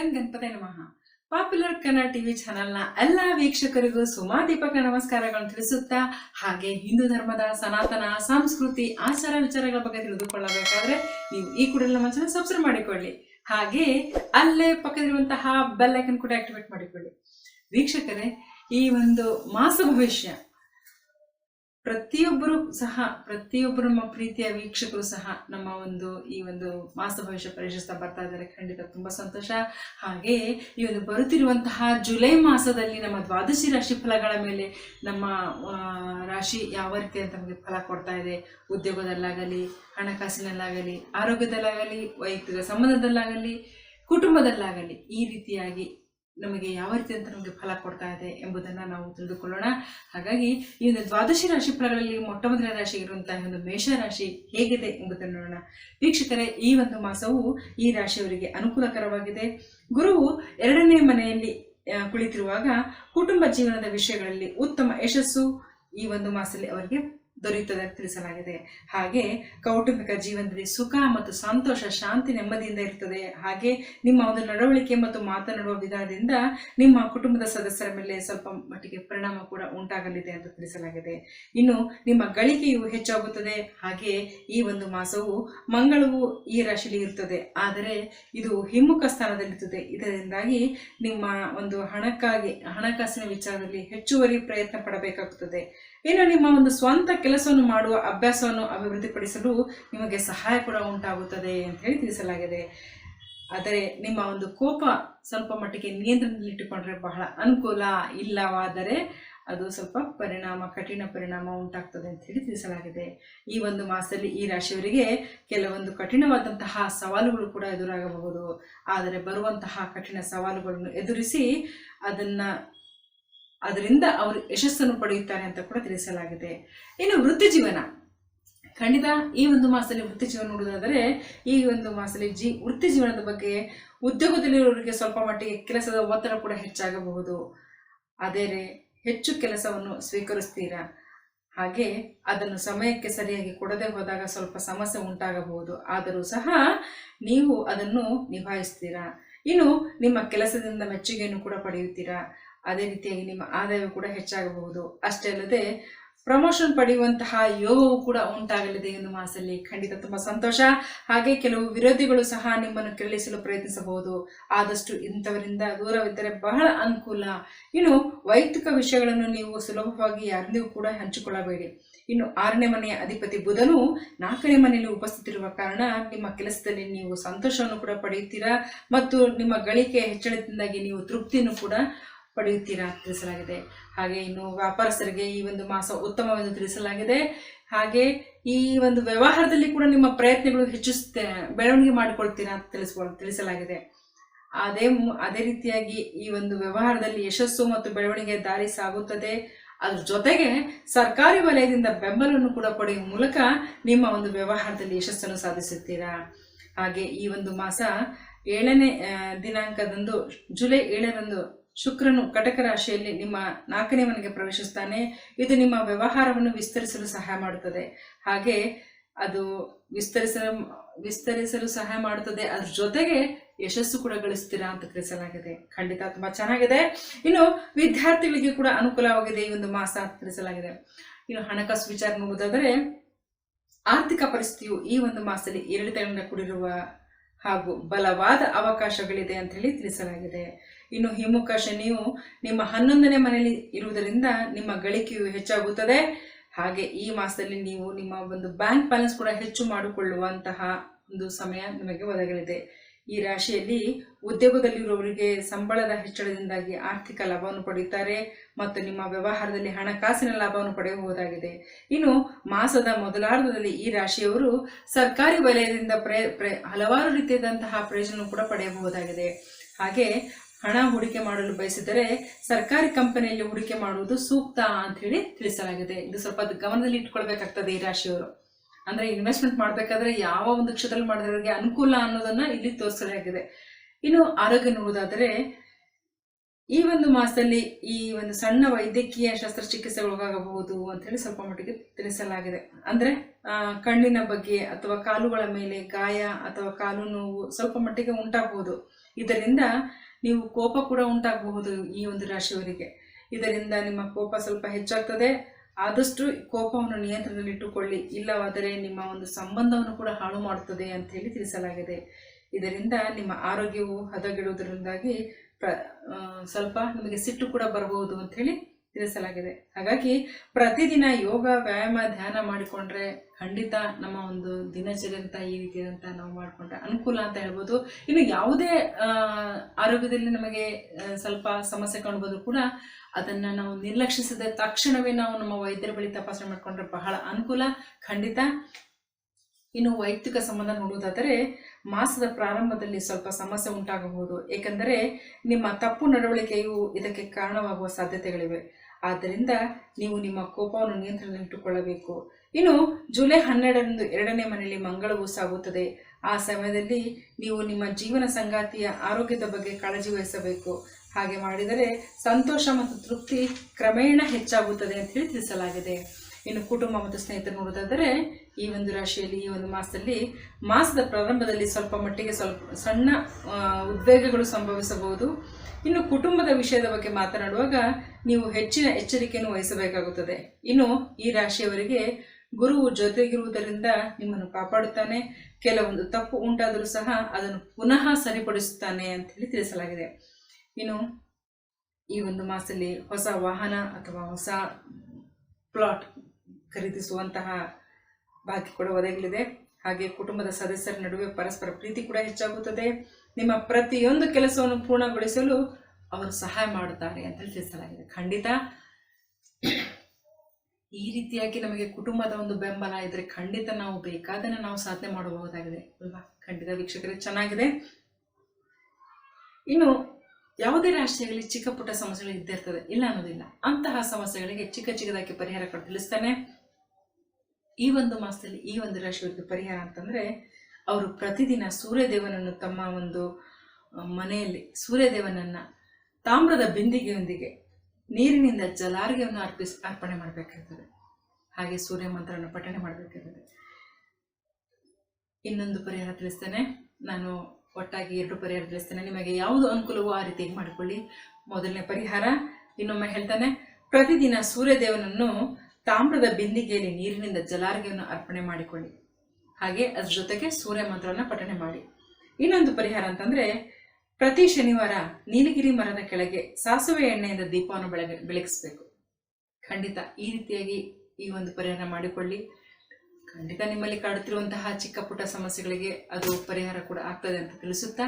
Gun Ganapati ನಮಃ. Popular Kannada TV ಚಾನೆಲ್ನ ಎಲ್ಲ ವೀಕ್ಷಕರಿಗೂ ಸುಮಾ ದೀಪಕ ನಮಸ್ಕಾರಗಳನ್ನು ತಿಳಿಸುತ್ತಾ, ಹಾಗೆ ಹಿಂದೂ ಧರ್ಮದ ಸನಾತನ, ಸಂಸ್ಕೃತಿ, ಆಚಾರ ವಿಚಾರಗಳ ಬಗ್ಗೆ ತಿಳಿದುಕೊಳ್ಳಬೇಕಾದ್ರೆ ನೀವು ಈ ಕೂಡಲೇ ನಮ್ಮ ಚಾನಲ್ ಸಬ್ಸ್ಕ್ರೈಬ್ ಮಾಡಿಕೊಳ್ಳಿ. ಹಾಗೆ ಅಲ್ಲೇ ಪಕ್ಕದಲ್ಲಿರುವಂತಹ ಬೆಲ್ ಕೂಡ ಆಕ್ಟಿವೇಟ್ ಮಾಡಿಕೊಳ್ಳಿ. ವೀಕ್ಷಕರೇ, ಈ ಒಂದು ಮಾಸ ಭವಿಷ್ಯ ಪ್ರತಿಯೊಬ್ಬರು ಸಹ, ಪ್ರತಿಯೊಬ್ಬರು ನಮ್ಮ ಪ್ರೀತಿಯ ವೀಕ್ಷಕರು ಸಹ ನಮ್ಮ ಒಂದು ಈ ಒಂದು ಮಾಸ ಭವಿಷ್ಯ ಪರಿಶಿಸ್ತಾ ಬರ್ತಾ ಇದ್ದಾರೆ. ಖಂಡಿತ ತುಂಬ ಸಂತೋಷ. ಹಾಗೆ ಈ ಒಂದು ಬರುತ್ತಿರುವಂತಹ ಜುಲೈ ಮಾಸದಲ್ಲಿ ನಮ್ಮ ದ್ವಾದಶಿ ರಾಶಿ ಫಲಗಳ ಮೇಲೆ ನಮ್ಮ ರಾಶಿ ಯಾವ ರೀತಿ ಅಂತ ನಮಗೆ ಫಲ ಕೊಡ್ತಾ ಇದೆ? ಉದ್ಯೋಗದಲ್ಲಾಗಲಿ, ಹಣಕಾಸಿನಲ್ಲಾಗಲಿ, ಆರೋಗ್ಯದಲ್ಲಾಗಲಿ, ವೈಯಕ್ತಿಕ ಸಂಬಂಧದಲ್ಲಾಗಲಿ, ಕುಟುಂಬದಲ್ಲಾಗಲಿ ಈ ರೀತಿಯಾಗಿ ನಮಗೆ ಯಾವ ರೀತಿ ಅಂತ ನಮಗೆ ಫಲ ಕೊಡ್ತಾ ಇದೆ ಎಂಬುದನ್ನು ನಾವು ತಿಳಿದುಕೊಳ್ಳೋಣ. ಹಾಗಾಗಿ ಈ ಒಂದು ದ್ವಾದಶಿ ರಾಶಿ ಫಲಗಳಲ್ಲಿ ಮೊಟ್ಟ ಮೊದಲ ರಾಶಿ ಇರುವಂತಹ ಒಂದು ಮೇಷ ರಾಶಿ ಹೇಗಿದೆ ಎಂಬುದನ್ನು ನೋಡೋಣ. ವೀಕ್ಷಕರೇ, ಈ ಒಂದು ಮಾಸವು ಈ ರಾಶಿಯವರಿಗೆ ಅನುಕೂಲಕರವಾಗಿದೆ. ಗುರುವು ಎರಡನೇ ಮನೆಯಲ್ಲಿ ಕುಳಿತಿರುವಾಗ ಕುಟುಂಬ ಜೀವನದ ವಿಷಯಗಳಲ್ಲಿ ಉತ್ತಮ ಯಶಸ್ಸು ಈ ಒಂದು ಮಾಸದಲ್ಲಿ ಅವರಿಗೆ ದೊರೆಯುತ್ತದೆ ಅಂತ ತಿಳಿಸಲಾಗಿದೆ. ಹಾಗೆ ಕೌಟುಂಬಿಕ ಜೀವನದಲ್ಲಿ ಸುಖ ಮತ್ತು ಸಂತೋಷ, ಶಾಂತಿ ನೆಮ್ಮದಿಯಿಂದ ಇರ್ತದೆ ಹಾಗೆ ನಿಮ್ಮ ಒಂದು ನಡವಳಿಕೆ ಮತ್ತು ಮಾತನಾಡುವ ವಿಧಾನದಿಂದ ನಿಮ್ಮ ಕುಟುಂಬದ ಸದಸ್ಯರ ಮೇಲೆ ಸ್ವಲ್ಪ ಮಟ್ಟಿಗೆ ಪರಿಣಾಮ ಕೂಡ ಉಂಟಾಗಲಿದೆ ಅಂತ ತಿಳಿಸಲಾಗಿದೆ. ಇನ್ನು ನಿಮ್ಮ ಗಳಿಕೆಯು ಹೆಚ್ಚಾಗುತ್ತದೆ. ಹಾಗೆ ಈ ಒಂದು ಮಾಸವು ಮಂಗಳವು ಈ ರಾಶಿಯಲ್ಲಿ ಇರುತ್ತದೆ. ಆದರೆ ಇದು ಹಿಮ್ಮುಖ ಸ್ಥಾನದಲ್ಲಿರುತ್ತದೆ. ಇದರಿಂದಾಗಿ ನಿಮ್ಮ ಒಂದು ಹಣಕ್ಕಾಗಿ, ಹಣಕಾಸಿನ ವಿಚಾರದಲ್ಲಿ ಹೆಚ್ಚುವರಿ ಪ್ರಯತ್ನ ಪಡಬೇಕಾಗುತ್ತದೆ. ಇನ್ನು ನಿಮ್ಮ ಒಂದು ಸ್ವಂತ ಕೆಲಸವನ್ನು ಮಾಡುವ ಅಭ್ಯಾಸವನ್ನು ಅಭಿವೃದ್ಧಿಪಡಿಸಲು ನಿಮಗೆ ಸಹಾಯ ಕೂಡ ಉಂಟಾಗುತ್ತದೆ ಅಂತ ಹೇಳಿ ತಿಳಿಸಲಾಗಿದೆ. ಆದರೆ ನಿಮ್ಮ ಒಂದು ಕೋಪ ಸ್ವಲ್ಪ ಮಟ್ಟಿಗೆ ನಿಯಂತ್ರಣದಲ್ಲಿಟ್ಟುಕೊಂಡ್ರೆ ಬಹಳ ಅನುಕೂಲ ಇಲ್ಲವಾದರೆ ಅದು ಸ್ವಲ್ಪ ಪರಿಣಾಮ, ಕಠಿಣ ಪರಿಣಾಮ ಉಂಟಾಗ್ತದೆ ಅಂತ ಹೇಳಿ ತಿಳಿಸಲಾಗಿದೆ. ಈ ಒಂದು ಮಾಸದಲ್ಲಿ ಈ ರಾಶಿಯವರಿಗೆ ಕೆಲವೊಂದು ಕಠಿಣವಾದಂತಹ ಸವಾಲುಗಳು ಕೂಡ ಎದುರಾಗಬಹುದು. ಆದರೆ ಬರುವಂತಹ ಕಠಿಣ ಸವಾಲುಗಳನ್ನು ಎದುರಿಸಿ ಅದನ್ನ ಅದರಿಂದ ಅವರು ಯಶಸ್ಸನ್ನು ಪಡೆಯುತ್ತಾರೆ ಅಂತ ಕೂಡ ತಿಳಿಸಲಾಗಿದೆ. ಇನ್ನು ವೃತ್ತಿ ಜೀವನ. ಖಂಡಿತ ಈ ಒಂದು ಮಾಸದಲ್ಲಿ ವೃತ್ತಿ ಜೀವನ ನೋಡುವುದಾದರೆ, ಈ ಒಂದು ಮಾಸದಲ್ಲಿ ಜಿ, ವೃತ್ತಿ ಜೀವನದ ಬಗ್ಗೆ ಉದ್ಯೋಗದಲ್ಲಿರೋರಿಗೆ ಸ್ವಲ್ಪ ಮಟ್ಟಿಗೆ ಕೆಲಸದ ಒತ್ತಡ ಕೂಡ ಹೆಚ್ಚಾಗಬಹುದು. ಅದೇ ಹೆಚ್ಚು ಕೆಲಸವನ್ನು ಸ್ವೀಕರಿಸ್ತೀರಾ? ಹಾಗೆ ಅದನ್ನು ಸಮಯಕ್ಕೆ ಸರಿಯಾಗಿ ಕೊಡದೆ ಹೋದಾಗ ಸ್ವಲ್ಪ ಸಮಸ್ಯೆ ಉಂಟಾಗಬಹುದು. ಆದರೂ ಸಹ ನೀವು ಅದನ್ನು ನಿಭಾಯಿಸ್ತೀರಾ. ಇನ್ನು ನಿಮ್ಮ ಕೆಲಸದಿಂದ ಮೆಚ್ಚುಗೆಯನ್ನು ಕೂಡ ಪಡೆಯುತ್ತೀರಾ. ಅದೇ ರೀತಿಯಾಗಿ ನಿಮ್ಮ ಆದಾಯವು ಕೂಡ ಹೆಚ್ಚಾಗಬಹುದು. ಅಷ್ಟೇ ಅಲ್ಲದೆ ಪ್ರಮೋಷನ್ ಪಡೆಯುವಂತಹ ಯೋಗವು ಕೂಡ ಉಂಟಾಗಲಿದೆ ಎಂದು ಮಾಸಲ್ಲಿ ಖಂಡಿತ ತುಂಬ ಸಂತೋಷ. ಹಾಗೆ ಕೆಲವು ವಿರೋಧಿಗಳು ಸಹ ನಿಮ್ಮನ್ನು ಕೆರಳಿಸಲು ಪ್ರಯತ್ನಿಸಬಹುದು. ಆದಷ್ಟು ಇಂಥವರಿಂದ ದೂರವಿದ್ದರೆ ಬಹಳ ಅನುಕೂಲ. ಇನ್ನು ವೈಯಕ್ತಿಕ ವಿಷಯಗಳನ್ನು ನೀವು ಸುಲಭವಾಗಿ ಯಾರನ್ನೂ ಕೂಡ ಹಂಚಿಕೊಳ್ಳಬೇಡಿ. ಇನ್ನು ಆರನೇ ಮನೆಯ ಅಧಿಪತಿ ಬುಧನು ನಾಲ್ಕನೇ ಮನೆಯಲ್ಲಿ ಉಪಸ್ಥಿತಿರುವ ಕಾರಣ ನಿಮ್ಮ ಕೆಲಸದಲ್ಲಿ ನೀವು ಸಂತೋಷವನ್ನು ಕೂಡ ಪಡೆಯುತ್ತೀರಾ? ಮತ್ತು ನಿಮ್ಮ ಗಳಿಕೆ ಹೆಚ್ಚಳದಿಂದಾಗಿ ನೀವು ತೃಪ್ತಿಯನ್ನು ಕೂಡ ಪಡೆಯುತ್ತೀರಾ ತಿಳಿಸಲಾಗಿದೆ. ಹಾಗೆ ಇನ್ನು ವ್ಯಾಪಾರಸ್ಥರಿಗೆ ಈ ಒಂದು ಮಾಸ ಉತ್ತಮವೆಂದು ತಿಳಿಸಲಾಗಿದೆ. ಹಾಗೆ ಈ ಒಂದು ವ್ಯವಹಾರದಲ್ಲಿ ಕೂಡ ನಿಮ್ಮ ಪ್ರಯತ್ನಗಳು ಹೆಚ್ಚಿಸುತ್ತೆ, ಬೆಳವಣಿಗೆ ಮಾಡಿಕೊಳ್ತೀರಾ ಅಂತ ತಿಳಿಸ್ಕೊಳ್, ತಿಳಿಸಲಾಗಿದೆ. ಅದೇ ಅದೇ ರೀತಿಯಾಗಿ ಈ ಒಂದು ವ್ಯವಹಾರದಲ್ಲಿ ಯಶಸ್ಸು ಮತ್ತು ಬೆಳವಣಿಗೆ ದಾರಿ ಸಾಗುತ್ತದೆ. ಅದ್ರ ಜೊತೆಗೆ ಸರ್ಕಾರಿ ವಲಯದಿಂದ ಬೆಂಬಲವನ್ನು ಕೂಡ ಪಡೆಯುವ ಮೂಲಕ ನಿಮ್ಮ ಒಂದು ವ್ಯವಹಾರದಲ್ಲಿ ಯಶಸ್ಸನ್ನು ಸಾಧಿಸುತ್ತೀರಾ? ಹಾಗೆ ಈ ಒಂದು ಮಾಸ ಏಳನೇ ದಿನಾಂಕದಂದು ಜುಲೈ ಏಳರಂದು ಶುಕ್ರನು ಕಟಕ ರಾಶಿಯಲ್ಲಿ ನಿಮ್ಮ ನಾಲ್ಕನೇ ಮನೆಗೆ ಪ್ರವೇಶಿಸ್ತಾನೆ. ಇದು ನಿಮ್ಮ ವ್ಯವಹಾರವನ್ನು ವಿಸ್ತರಿಸಲು ಸಹಾಯ ಮಾಡುತ್ತದೆ. ಹಾಗೆ ಅದು ವಿಸ್ತರಿಸಲು ವಿಸ್ತರಿಸಲು ಸಹಾಯ ಮಾಡುತ್ತದೆ. ಅದ್ರ ಜೊತೆಗೆ ಯಶಸ್ಸು ಕೂಡ ಗಳಿಸ್ತೀರಾ ಅಂತ ತಿಳಿಸಲಾಗಿದೆ. ಖಂಡಿತ ತುಂಬಾ ಚೆನ್ನಾಗಿದೆ. ಇನ್ನು ವಿದ್ಯಾರ್ಥಿಗಳಿಗೆ ಕೂಡ ಅನುಕೂಲವಾಗಿದೆ ಈ ಒಂದು ಮಾಸ ಅಂತ ತಿಳಿಸಲಾಗಿದೆ. ಇನ್ನು ಹಣಕಾಸು ವಿಚಾರ ನೋಡುವುದಾದರೆ ಆರ್ಥಿಕ ಪರಿಸ್ಥಿತಿಯು ಈ ಒಂದು ಮಾಸದಲ್ಲಿ ಏರಿಳಿತಗಳಿಂದ ಕೂಡಿರುವ ಹಾಗೂ ಬಲವಾದ ಅವಕಾಶಗಳಿದೆ ಅಂತ ಹೇಳಿ ತಿಳಿಸಲಾಗಿದೆ. ಇನ್ನು ಹಿಮ್ಮುಖ ಶನಿಯು ನಿಮ್ಮ ಹನ್ನೊಂದನೇ ಮನೆಯಲ್ಲಿ ಇರುವುದರಿಂದ ನಿಮ್ಮ ಗಳಿಕೆಯು ಹೆಚ್ಚಾಗುತ್ತದೆ. ಹಾಗೆ ಈ ಮಾಸದಲ್ಲಿ ನೀವು ನಿಮ್ಮ ಒಂದು ಬ್ಯಾಂಕ್ ಬ್ಯಾಲೆನ್ಸ್ ಕೂಡ ಹೆಚ್ಚು ಮಾಡಿಕೊಳ್ಳುವಂತಹ ಒಂದು ಸಮಯ ನಿಮಗೆ ಒದಗಲಿದೆ. ಈ ರಾಶಿಯಲ್ಲಿ ಉದ್ಯೋಗದಲ್ಲಿರುವವರಿಗೆ ಸಂಬಳದ ಹೆಚ್ಚಳದಿಂದಾಗಿ ಆರ್ಥಿಕ ಲಾಭವನ್ನು ಪಡೆಯುತ್ತಾರೆ ಮತ್ತು ನಿಮ್ಮ ವ್ಯವಹಾರದಲ್ಲಿ ಹಣಕಾಸಿನ ಲಾಭವನ್ನು ಪಡೆಯಬಹುದಾಗಿದೆ. ಇನ್ನು ಮಾಸದ ಮೊದಲಾರ್ಧದಲ್ಲಿ ಈ ರಾಶಿಯವರು ಸರ್ಕಾರಿ ವಲಯದಿಂದ ಪ್ರಯ ಹಲವಾರು ರೀತಿಯಾದಂತಹ ಪ್ರಯೋಜನ ಕೂಡ ಪಡೆಯಬಹುದಾಗಿದೆ. ಹಾಗೆ ಹಣ ಹೂಡಿಕೆ ಮಾಡಲು ಬಯಸಿದರೆ ಸರ್ಕಾರಿ ಕಂಪನಿಯಲ್ಲಿ ಹೂಡಿಕೆ ಮಾಡುವುದು ಸೂಕ್ತ ಅಂತ ಹೇಳಿ ತಿಳಿಸಲಾಗಿದೆ. ಇದು ಸ್ವಲ್ಪ ಗಮನದಲ್ಲಿ ಇಟ್ಕೊಳ್ಬೇಕಾಗ್ತದೆ ಈ ರಾಶಿಯವರು. ಅಂದ್ರೆ ಇನ್ವೆಸ್ಟ್ಮೆಂಟ್ ಮಾಡಬೇಕಾದ್ರೆ ಯಾವ ಒಂದು ಕ್ಷೇತ್ರದಲ್ಲಿ ಮಾಡಿದವರಿಗೆ ಅನುಕೂಲ ಅನ್ನೋದನ್ನ ಇಲ್ಲಿ ತೋರಿಸಲಾಗಿದೆ. ಇನ್ನು ಆರೋಗ್ಯ ನೋಡುವುದಾದರೆ, ಈ ಒಂದು ಮಾಸದಲ್ಲಿ ಈ ಒಂದು ಸಣ್ಣ ವೈದ್ಯಕೀಯ ಶಸ್ತ್ರಚಿಕಿತ್ಸೆಗೊಳಗಾಗಬಹುದು ಅಂತ ಹೇಳಿ ಸ್ವಲ್ಪ ಮಟ್ಟಿಗೆ ತಿಳಿಸಲಾಗಿದೆ. ಅಂದ್ರೆ ಕಣ್ಣಿನ ಬಗ್ಗೆ ಅಥವಾ ಕಾಲುಗಳ ಮೇಲೆ ಗಾಯ ಅಥವಾ ಕಾಲು ನೋವು ಸ್ವಲ್ಪ ಮಟ್ಟಿಗೆ ಉಂಟಾಗಬಹುದು. ಇದರಿಂದ ನೀವು ಕೋಪ ಕೂಡ ಉಂಟಾಗಬಹುದು ಈ ಒಂದು ರಾಶಿಯವರಿಗೆ. ಇದರಿಂದ ನಿಮ್ಮ ಕೋಪ ಸ್ವಲ್ಪ ಹೆಚ್ಚಾಗ್ತದೆ. ಆದಷ್ಟು ಕೋಪವನ್ನು ನಿಯಂತ್ರಣದಲ್ಲಿಟ್ಟುಕೊಳ್ಳಿ ಇಲ್ಲವಾದರೆ ನಿಮ್ಮ ಒಂದು ಸಂಬಂಧವನ್ನು ಕೂಡ ಹಾಳು ಮಾಡುತ್ತದೆ ಅಂತ ಹೇಳಿ ತಿಳಿಸಲಾಗಿದೆ. ಇದರಿಂದ ನಿಮ್ಮ ಆರೋಗ್ಯವು ಹದಗೆಡುವುದರಿಂದಾಗಿ ಪ್ರ ಸ್ವಲ್ಪ ನಿಮಗೆ ಸಿಟ್ಟು ಕೂಡ ಬರಬಹುದು ಅಂತ ಹೇಳಿ ತಿಳಿಸಲಾಗಿದೆ. ಹಾಗಾಗಿ ಪ್ರತಿದಿನ ಯೋಗ, ವ್ಯಾಯಾಮ, ಧ್ಯಾನ ಮಾಡಿಕೊಂಡ್ರೆ ಖಂಡಿತ ನಮ್ಮ ಒಂದು ದಿನಚರಿ ಅಂತ ಈ ಅಂತ ನಾವು ಮಾಡಿಕೊಂಡ್ರೆ ಅನುಕೂಲ ಅಂತ ಹೇಳ್ಬೋದು. ಇನ್ನು ಯಾವುದೇ ಆರೋಗ್ಯದಲ್ಲಿ ನಮಗೆ ಸ್ವಲ್ಪ ಸಮಸ್ಯೆ ಕಾಣ್ಬೋದು ಕೂಡ ಅದನ್ನ ನಾವು ನಿರ್ಲಕ್ಷಿಸದೆ ತಕ್ಷಣವೇ ನಾವು ನಮ್ಮ ವೈದ್ಯರ ಬಳಿ ತಪಾಸಣೆ ಮಾಡಿಕೊಂಡ್ರೆ ಬಹಳ ಅನುಕೂಲ. ಖಂಡಿತ ಇನ್ನು ವೈಯಕ್ತಿಕ ಸಂಬಂಧ ನೋಡುವುದಾದರೆ ಮಾಸದ ಪ್ರಾರಂಭದಲ್ಲಿ ಸ್ವಲ್ಪ ಸಮಸ್ಯೆ ಉಂಟಾಗಬಹುದು. ಏಕೆಂದರೆ ನಿಮ್ಮ ತಪ್ಪು ನಡವಳಿಕೆಯು ಇದಕ್ಕೆ ಕಾರಣವಾಗುವ ಸಾಧ್ಯತೆಗಳಿವೆ. ಆದ್ದರಿಂದ ನೀವು ನಿಮ್ಮ ಕೋಪವನ್ನು ನಿಯಂತ್ರಣದಲ್ಲಿಟ್ಟುಕೊಳ್ಳಬೇಕು. ಇನ್ನು ಜುಲೈ ಹನ್ನೆರಡರಂದು ಎರಡನೇ ಮನೆಯಲ್ಲಿ ಮಂಗಳವು ಸಾಗುತ್ತದೆ. ಆ ಸಮಯದಲ್ಲಿ ನೀವು ನಿಮ್ಮ ಜೀವನ ಸಂಗಾತಿಯ ಆರೋಗ್ಯದ ಬಗ್ಗೆ ಕಾಳಜಿ ವಹಿಸಬೇಕು. ಹಾಗೆ ಮಾಡಿದರೆ ಸಂತೋಷ ಮತ್ತು ತೃಪ್ತಿ ಕ್ರಮೇಣ ಹೆಚ್ಚಾಗುತ್ತದೆ ಅಂತ ಹೇಳಿ ತಿಳಿಸಲಾಗಿದೆ. ಇನ್ನು ಕುಟುಂಬ ಮತ್ತು ಸ್ನೇಹಿತರು ನೋಡೋದಾದರೆ, ಈ ಒಂದು ರಾಶಿಯಲ್ಲಿ, ಈ ಒಂದು ಮಾಸದಲ್ಲಿ ಮಾಸದ ಪ್ರಾರಂಭದಲ್ಲಿ ಸ್ವಲ್ಪ ಮಟ್ಟಿಗೆ ಸ್ವಲ್ಪ ಸಣ್ಣ ಉದ್ವೇಗಗಳು ಸಂಭವಿಸಬಹುದು. ಇನ್ನು ಕುಟುಂಬದ ವಿಷಯದ ಬಗ್ಗೆ ಮಾತನಾಡುವಾಗ ನೀವು ಹೆಚ್ಚಿನ ಎಚ್ಚರಿಕೆಯನ್ನು ವಹಿಸಬೇಕಾಗುತ್ತದೆ. ಇನ್ನು ಈ ರಾಶಿಯವರಿಗೆ ಗುರುವು ಜೊತೆಗಿರುವುದರಿಂದ ನಿಮ್ಮನ್ನು ಕಾಪಾಡುತ್ತಾನೆ. ಕೆಲವೊಂದು ತಪ್ಪು ಉಂಟಾದರೂ ಸಹ ಅದನ್ನು ಪುನಃ ಸರಿಪಡಿಸುತ್ತಾನೆ ಅಂತ ಹೇಳಿ ತಿಳಿಸಲಾಗಿದೆ. ಇನ್ನು ಈ ಒಂದು ಮಾಸದಲ್ಲಿ ಹೊಸ ವಾಹನ ಅಥವಾ ಹೊಸ ಪ್ಲಾಟ್ ಖರೀದಿಸುವಂತಹ ಭಾಗ್ಯ ಕೂಡ ಒದಗಲಿದೆ ಹಾಗೆ ಕುಟುಂಬದ ಸದಸ್ಯರ ನಡುವೆ ಪರಸ್ಪರ ಪ್ರೀತಿ ಕೂಡ ಹೆಚ್ಚಾಗುತ್ತದೆ. ನಿಮ್ಮ ಪ್ರತಿಯೊಂದು ಕೆಲಸವನ್ನು ಪೂರ್ಣಗೊಳಿಸಲು ಅವರು ಸಹಾಯ ಮಾಡುತ್ತಾರೆ ಅಂತ ತಿಳಿಸಲಾಗಿದೆ. ಖಂಡಿತ. ಈ ರೀತಿಯಾಗಿ ನಮಗೆ ಕುಟುಂಬದ ಒಂದು ಬೆಂಬಲ ಇದ್ರೆ ಖಂಡಿತ ನಾವು ಬೇಕಾದನ್ನು ನಾವು ಸಾಧನೆ ಮಾಡಬಹುದಾಗಿದೆ ಅಲ್ವಾ? ಖಂಡಿತ ವೀಕ್ಷಕರೇ, ಚೆನ್ನಾಗಿದೆ. ಇನ್ನು ಯಾವುದೇ ರಾಷ್ಟ್ರಗಳಲ್ಲಿ ಚಿಕ್ಕ ಪುಟ್ಟ ಸಮಸ್ಯೆಗಳು ಇದ್ದೇ ಇರ್ತದೆ. ಇಲ್ಲ ಅನ್ನೋದಿಲ್ಲ. ಅಂತಹ ಸಮಸ್ಯೆಗಳಿಗೆ ಚಿಕ್ಕ ಚಿಕ್ಕದಾಗಿ ಪರಿಹಾರ ತಿಳಿಸ್ತಾನೆ. ಈ ಒಂದು ಮಾಸದಲ್ಲಿ ಈ ಒಂದು ರಾಶಿಯವರಿಗೆ ಪರಿಹಾರ ಅಂತಂದ್ರೆ, ಅವರು ಪ್ರತಿದಿನ ಸೂರ್ಯದೇವನನ್ನು ತಮ್ಮ ಒಂದು ಮನೆಯಲ್ಲಿ ಸೂರ್ಯದೇವನನ್ನು ತಾಮ್ರದ ಬಿಂದಿಗೆಯೊಂದಿಗೆ ನೀರಿನಿಂದ ಜಲಾರ್ಘ್ಯವನ್ನು ಅರ್ಪಿಸ್, ಅರ್ಪಣೆ ಮಾಡಬೇಕಾಗ್ತದೆ. ಹಾಗೆ ಸೂರ್ಯ ಮಂತ್ರವನ್ನು ಪಠಣೆ ಮಾಡಬೇಕಾಗ್ತದೆ. ಇನ್ನೊಂದು ಪರಿಹಾರ ತಿಳಿಸ್ತೇನೆ. ನಾನು ಒಟ್ಟಾಗಿ ಎರಡು ಪರಿಹಾರ ತಿಳಿಸ್ತೇನೆ. ನಿಮಗೆ ಯಾವುದು ಅನುಕೂಲವೋ ಆ ರೀತಿ ಮಾಡಿಕೊಳ್ಳಿ. ಮೊದಲನೇ ಪರಿಹಾರ, ಇನ್ನೊಮ್ಮೆ ಹೇಳ್ತಾನೆ. ಪ್ರತಿದಿನ ಸೂರ್ಯದೇವನನ್ನು ತಾಮ್ರದ ಬಿಂದಿಗೆಯಲ್ಲಿ ನೀರಿನಿಂದ ಜಲಾರ್ಘ್ಯವನ್ನು ಅರ್ಪಣೆ ಮಾಡಿಕೊಳ್ಳಿ. ಹಾಗೆ ಅದ್ರ ಜೊತೆಗೆ ಸೂರ್ಯ ಮಂತ್ರವನ್ನು ಪಠಣೆ ಮಾಡಿ. ಇನ್ನೊಂದು ಪರಿಹಾರ ಅಂತಂದ್ರೆ, ಪ್ರತಿ ಶನಿವಾರ ನೀಲಗಿರಿ ಮರದ ಕೆಳಗೆ ಸಾಸುವೆ ಎಣ್ಣೆಯಿಂದ ದೀಪವನ್ನು ಬೆಳಗ, ಬೆಳಗಿಸ್ಬೇಕು. ಖಂಡಿತ ಈ ರೀತಿಯಾಗಿ ಈ ಒಂದು ಪರಿಹಾರ ಮಾಡಿಕೊಳ್ಳಿ. ಖಂಡಿತ ನಿಮ್ಮಲ್ಲಿ ಕಾಡುತ್ತಿರುವಂತಹ ಚಿಕ್ಕ ಪುಟ್ಟ ಸಮಸ್ಯೆಗಳಿಗೆ ಅದು ಪರಿಹಾರ ಕೂಡ ಆಗ್ತದೆ ಅಂತ ತಿಳಿಸುತ್ತಾ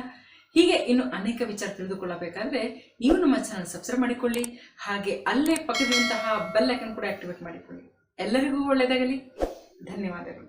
ಹೀಗೆ ಇನ್ನು ಅನೇಕ ವಿಚಾರ ತಿಳಿದುಕೊಳ್ಳಬೇಕಾದ್ರೆ ನೀವು ನಮ್ಮ ಚಾನಲ್ ಸಬ್ಸ್ಕ್ರೈಬ್ ಮಾಡಿಕೊಳ್ಳಿ, ಹಾಗೆ ಅಲ್ಲೇ ಪಕ್ಕದಿರುವಂತಹ ಬೆಲ್ ಐಕನ್ ಕೂಡ ಆಕ್ಟಿವೇಟ್ ಮಾಡಿಕೊಳ್ಳಿ. ಎಲ್ಲರಿಗೂ ಒಳ್ಳೆಯದಾಗಲಿ. ಧನ್ಯವಾದಗಳು.